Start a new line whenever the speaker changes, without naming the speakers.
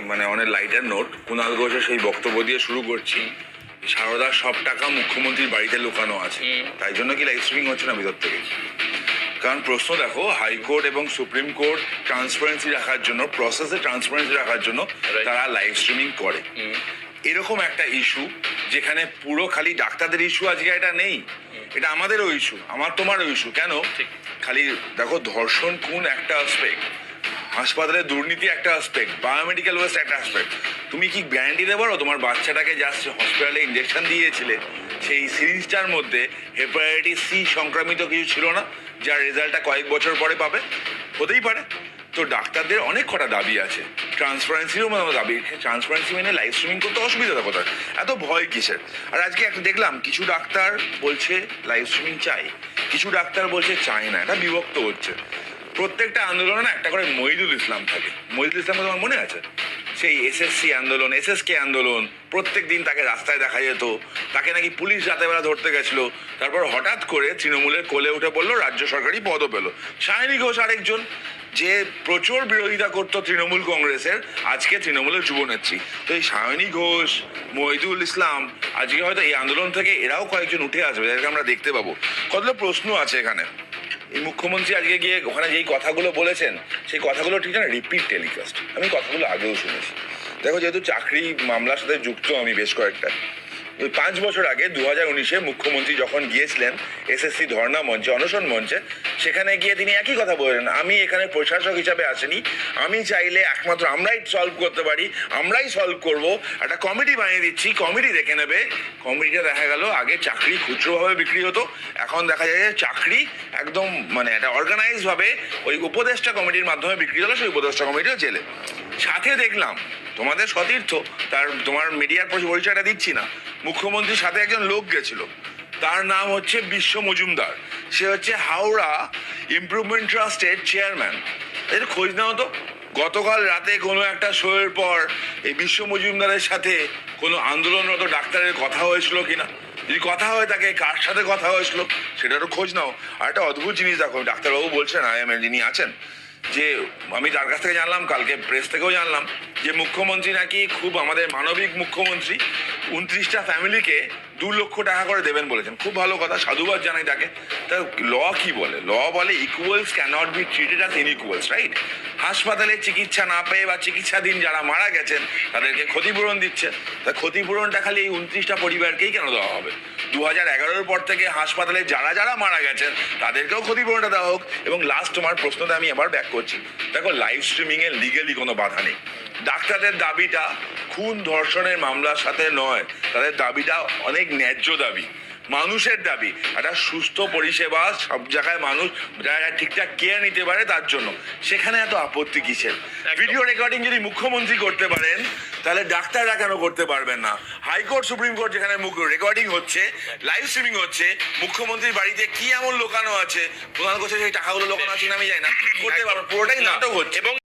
মানে অনেক lighter note Kunal ঘোষের সেই বক্তব্য দিয়ে শুরু করছি সারদার সব টাকা মুখ্যমন্ত্রীর বাড়িতে লুকানো আছে। তাই জন্য কি লাইভ স্ট্রিমিং হচ্ছে না ভিতর থেকে? কারণ প্রশ্ন দেখো হাইকোর্ট এবং সুপ্রিম কোর্ট ট্রান্সপারেন্সি রাখার জন্য প্রসেসে ট্রান্সপারেন্সি রাখার জন্য তারা লাইভ স্ট্রিমিং করে। এরকম একটা ইস্যু যেখানে পুরো খালি ডাক্তারদের ইস্যু আজকে এটা নেই। এটা আমাদেরও ইস্যু আমার তোমারও ইস্যু কেন? খালি দেখো ধর্ষণ কোন একটা আসপেক্ট হাসপাতালে দুর্নীতি একটা আসপেক্ট বায়োমেডিক্যাল ওয়েস্ট একটা আসপেক্ট তুমি কি গ্যারান্টি পারো তোমার বাচ্চাটাকে জাস্ট হসপিটালে ইঞ্জেকশন দিয়েছিলে। সেই সিরিজটার মধ্যে হেপাটাইটিস সি সংক্রামিত কিছু ছিল না, যার রেজাল্টটা কয়েক বছর পরে পাবে? হতেই পারে। তো ডাক্তারদের অনেক কটা দাবি আছে। ট্রান্সপারেন্সিরও মানে দাবি। ট্রান্সপারেন্সি মেনে লাইভ স্ট্রিমিং করতে অসুবিধা কোথায়? এত ভয় কিসের? আর আজকে একটা দেখলাম, কিছু ডাক্তার বলছে লাইভ স্ট্রিমিং চাই। কিছু ডাক্তার বলছে চায় না। এটা বিভক্ত হচ্ছে। প্রত্যেকটা আন্দোলনে একটা করে মহিদুল ইসলাম থাকে। মহিদুল ইসলাম তোমার মনে আছে? সেই এসএসসি আন্দোলন এসএসকে আন্দোলন, প্রত্যেক দিন তাকে রাস্তায় দেখা যেত। তাকে নাকি পুলিশ রাতেবেলা ধরতে গেছিল। তারপর হঠাৎ করে তৃণমূলের কোলে উঠে পড়ল, রাজ্য সরকারি পদও পেল। সায়নী ঘোষ আরেকজন, যে প্রচুর বিরোধিতা করতো তৃণমূল কংগ্রেসের, আজকে তৃণমূলের যুব যুবনেত্রী তো এই সায়নী ঘোষ, মহিদুল ইসলাম, আজকে হয়তো এই আন্দোলন থেকে এরাও কয়েকজন উঠে আসবে যাদেরকে আমরা দেখতে পাবো। কতগুলো প্রশ্ন আছে এখানে? এই মুখ্যমন্ত্রী আজকে গিয়ে ওখানে যেই কথাগুলো বলেছেন, সেই কথাগুলো ঠিক না রিপিট টেলিকাস্ট আমি কথাগুলো আগেও শুনেছি। দেখো, যেহেতু চাকরি মামলার সাথে যুক্ত আমি বেশ কয়েকটা। ওই পাঁচ বছর আগে দু হাজার উনিশে মুখ্যমন্ত্রী যখন গিয়েছিলেন, এসএসসি ধর্ণা মঞ্চে, অনশন মঞ্চে সেখানে গিয়ে তিনি একই কথা বললেন আমি এখানে প্রশাসক হিসাবে আসেনি। আমি চাইলে একমাত্র আমরাই সলভ করতে পারি, আমরাই সলভ করব। একটা কমিটি বানিয়ে দিচ্ছি কমিটি দেখে নেবে। কমিটিটা দেখা গেল, আগে চাকরি খুচরোভাবে বিক্রি হতো, এখন দেখা যায় যে চাকরি একদম মানে একটা অর্গানাইজ ভাবে ওই উপদেষ্টা কমিটির মাধ্যমে বিক্রি হলো, সেই উপদেষ্টা কমিটিও জেলে। সাথে দেখলাম, তোমাদের সতীর্থ, তার, তোমার মিডিয়ার পরিচয়টা দিচ্ছি না, মুখ্যমন্ত্রীর সাথে একজন লোক গেছিল, তার নাম হচ্ছে বিশ্ব মজুমদার। সে হচ্ছে হাওড়া ইমপ্রুভমেন্ট ট্রাস্টের চেয়ারম্যান এর খোঁজ নাও তো। গতকাল রাতে কোনো একটা শোয়ের পর এই বিশ্ব মজুমদারের সাথে কোনো আন্দোলনরত ডাক্তারের কথা হয়েছিল কিনা? যদি কথা হয় তাকে, কার সাথে কথা হয়েছিল, সেটারও খোঁজ নাও। আর একটা অদ্ভুত জিনিস দেখো, ডাক্তারবাবু বলছেন আইএমএল যিনি আছেন, যে আমি তার কাছ থেকে জানলাম, কালকে প্রেস থেকেও জানলাম, যে মুখ্যমন্ত্রী নাকি খুব আমাদের মানবিক মুখ্যমন্ত্রী, উনত্রিশটা ফ্যামিলিকে দু লক্ষ টাকা করে দেবেন বলেছেন। খুব ভালো কথা, সাধুবাদ জানাই তাকে। তা ল কি বলে? ল বলে equals cannot be treated as unequals right হাসপাতালে চিকিৎসা না পেয়ে বা চিকিৎসাধীন যারা মারা গেছেন, তাদেরকে ক্ষতিপূরণ দিচ্ছে। তা ক্ষতিপূরণটা খালি এই উনত্রিশটা পরিবারকেই কেন দেওয়া হবে? দু হাজার এগারোর পর থেকে হাসপাতালে যারা যারা মারা গেছেন, তাদেরকেও ক্ষতিপূরণটা দেওয়া হোক। এবং লাস্ট তোমার প্রশ্নটা আমি আবার ব্যাক করছি। দেখো লাইভ স্ট্রিমিং এর লিগেলি কোনো বাধা নেই। ডাক্তারদের দাবিটা খুন ধর্ষণের মামলার সাথে নয়। তাদের দাবিটা অনেক ন্যায্য দাবি। মানুষের দাবি। একটা সুস্থ পরিষেবা সব জায়গায় মানুষ যারা ঠিকঠাক কেয়ার নিতে পারে তার জন্য। সেখানে এত আপত্তি কিসের? ভিডিও রেকর্ডিং যদি মুখ্যমন্ত্রী করতে পারেন তাহলে ডাক্তাররা কেন করতে পারবেন না? হাইকোর্ট সুপ্রিম কোর্ট যেখানে রেকর্ডিং হচ্ছে লাইভ স্ট্রিমিং হচ্ছে মুখ্যমন্ত্রীর বাড়িতে কি এমন লোকানো আছে? প্রধান কোচে সেই টাকাগুলো লোকানো আছে আমি জানি না। করতে পারবেন পুরোটাই নাটক হচ্ছে।
এবং